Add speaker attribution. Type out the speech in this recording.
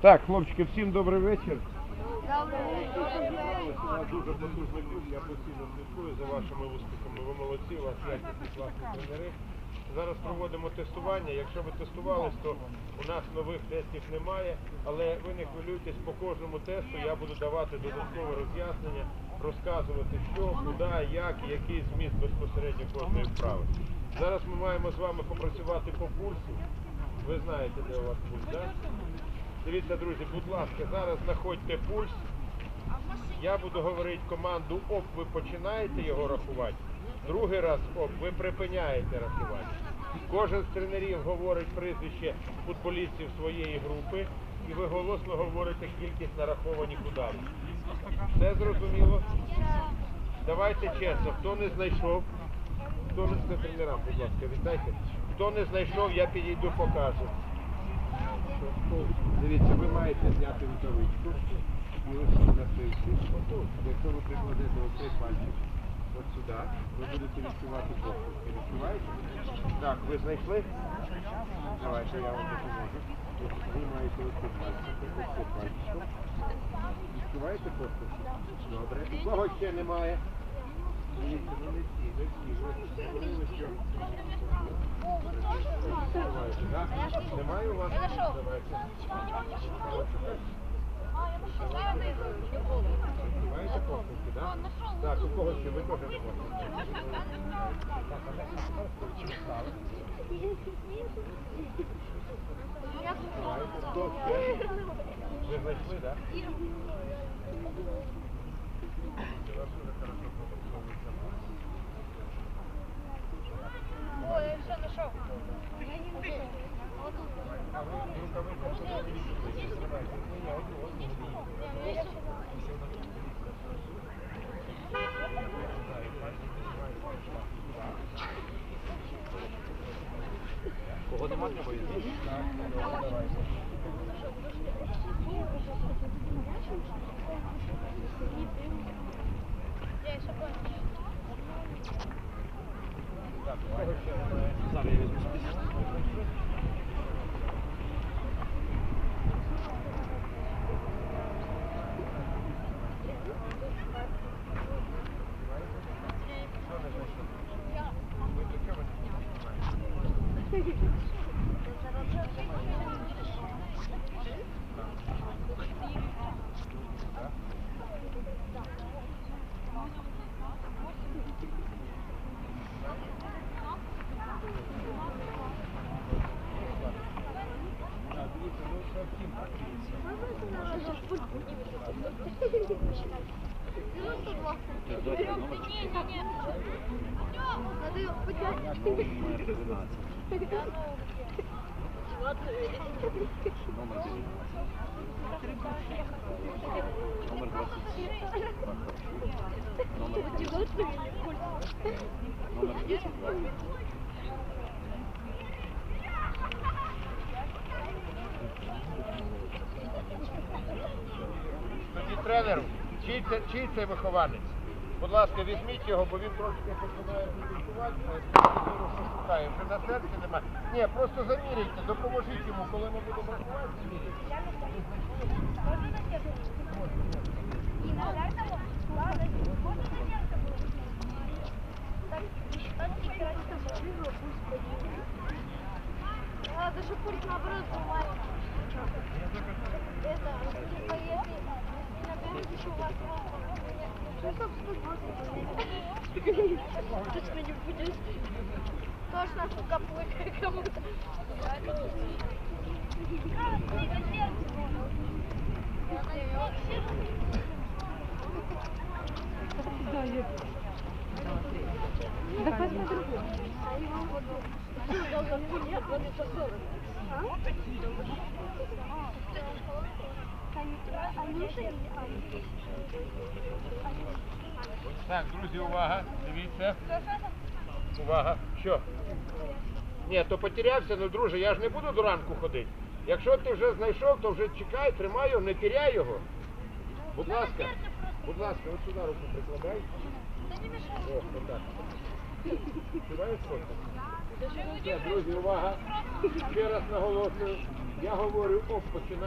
Speaker 1: Так, хлопчики, всім добрий вечір. Вас дуже потужний клуб, я постійно слідкую за вашими успіхами. Ви молодці, у вас якісні класні тренери. Зараз проводимо тестування. Якщо ви тестувались, то у нас нових тестів немає, але ви не хвилюйтесь, по кожному тесту я буду давати додаткове роз'яснення, розказувати, що, куди, як і який зміст безпосередньо кожної вправи. Зараз ми маємо з вами попрацювати по пульсу. Ви знаєте, де у вас пульс, так? Дивіться, друзі, будь ласка, зараз знаходьте пульс. Я буду говорити команду ОП, ви починаєте його рахувати. Другий раз ОП, ви припиняєте рахувати. Кожен з тренерів говорить прізвище футболістів своєї групи, і ви голосно говорите кількість нарахованих ударів. Все зрозуміло? Давайте чесно, хто не знайшов, хто не тренерам, будь ласка, віддайте. Хто не знайшов, я підійду покажу. Дивіться, ви маєте зняти рукавичку ось цей якщо ви прикладете оцей пальчик от сюди, ви будете відчувати поштовхи. Відчуваєте? Так, ви знайшли? Давайте я вам допоможу. Ви маєте оцей пальчик, ось цей пальчик. Відчуваєте поштовхи? Добре. Кого ще немає? Дивіться, ну не всі, не всі. Ви що... Відчуваєте, так? Немає у вас? Давайте. Маєте покупки, так? Так, у кого ще ви теж не можете. Давайте, хто ще? Ви знайшли, так? Вас уже хорошо попрацьовується.
Speaker 2: Ой, я все нашел.
Speaker 1: А ви рукавиця не відчуваєте? Ні, ні, одну, одну.
Speaker 3: Кого нема треба йти?
Speaker 1: Так, добре, давайте.
Speaker 2: Я еще понял.
Speaker 1: Так, у кого ще немає?
Speaker 3: Зараз я візьму список.
Speaker 1: Що не знайшов? Ви для чого не знімаєте? Так, дивіться, ну совсем подивіться.
Speaker 3: Давайте номер
Speaker 2: Надо потянуть.
Speaker 3: номер 12. Номер 19. Номер 27. Номер 30. Номер 32.
Speaker 1: Тоді тренер, чий це, чий це вихованець? Будь ласка, візьміть його, бо він трошки починає працювати, шукає. Вже на серці немає. Ні, просто заміряйте, допоможіть йому, коли ми будемо працювати, заміряйте.
Speaker 2: Надо, чтобы пульс наоборот бывает. Это, типа, если наберете, что у вас Часов 120 Точно не будешь. Точно, сука, плохо кому-то.
Speaker 4: Да возьми другую.
Speaker 1: Так, друзі, увага, дивіться. Увага. Що? Ні, то потерявся, ну друже, я ж не буду до ранку ходити. Якщо ти вже знайшов, то вже чекай, тримай його, не теряй його. Будь ласка, будь ласка, от сюди руку прикладай. О, так. Відчуваєш фото? Друзі, увага. Ще раз наголошую. Я говорю, оп, починай.